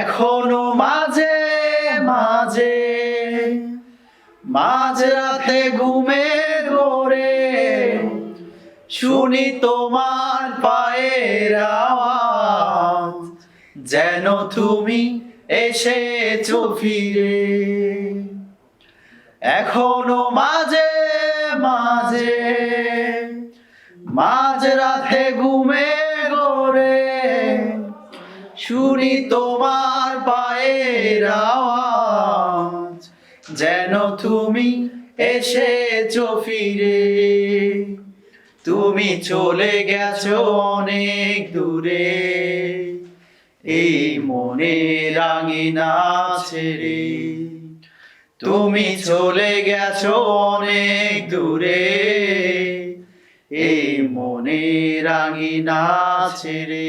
এখনও মাঝে মাঝে মাঝ রাতে ঘুমের ঘোরে। শুনি তোমার পায়ের আওয়াজ, যেন তুমি এসেছ ফিরে। এখনও মাঝে মাঝে মাঝ রাতে ঘুমে শুনি তোমার পায়ের আওয়াজ, যেন তুমি এসেছ ফিরে। তুমি চলে গেছো অনেক দূরে, এই মনে রাঙিনা ছেড়ে তুমি চলে গেছো অনেক দূরে, এই মনে রাঙিনা ছেড়ে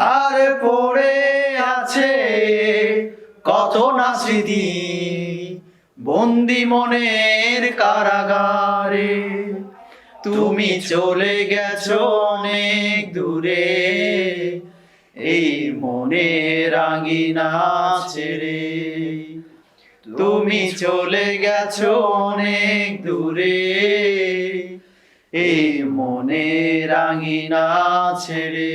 আর পড়ে আছে কত না স্মৃতি বন্দি মনের কারাগারে। তুমি চলে গেছো অনেক দূরে, এই মনে রাঙিনা ছেড়ে। তুমি চলে গেছো অনেক দূরে, এই মনে রাঙিনা ছেড়ে।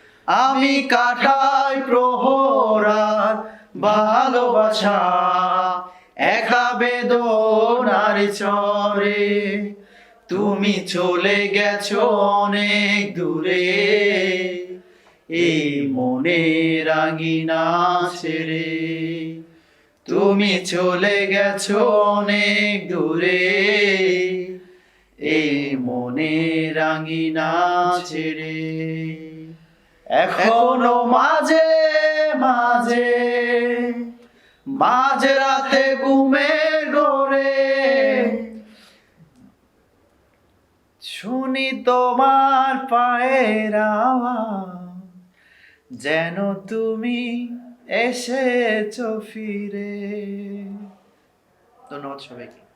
আমি কাটাই প্রহরার ভালোবাসা। একা বেদনার চরে তুমি চলে গেছো অনেক দূরে। এই মনে রাঙিনা ছেড়ে তুমি চলে গেছো অনেক দূরে। এই মনে রাঙিনা ছেড়ে এখনও মাঝে মাঝে, মাঝ রাতে ঘুমে গড়ে শুনি তোমার পায়ের যেন তুমি এসেছ ফিরে। ধন্যবাদ সবাইকে।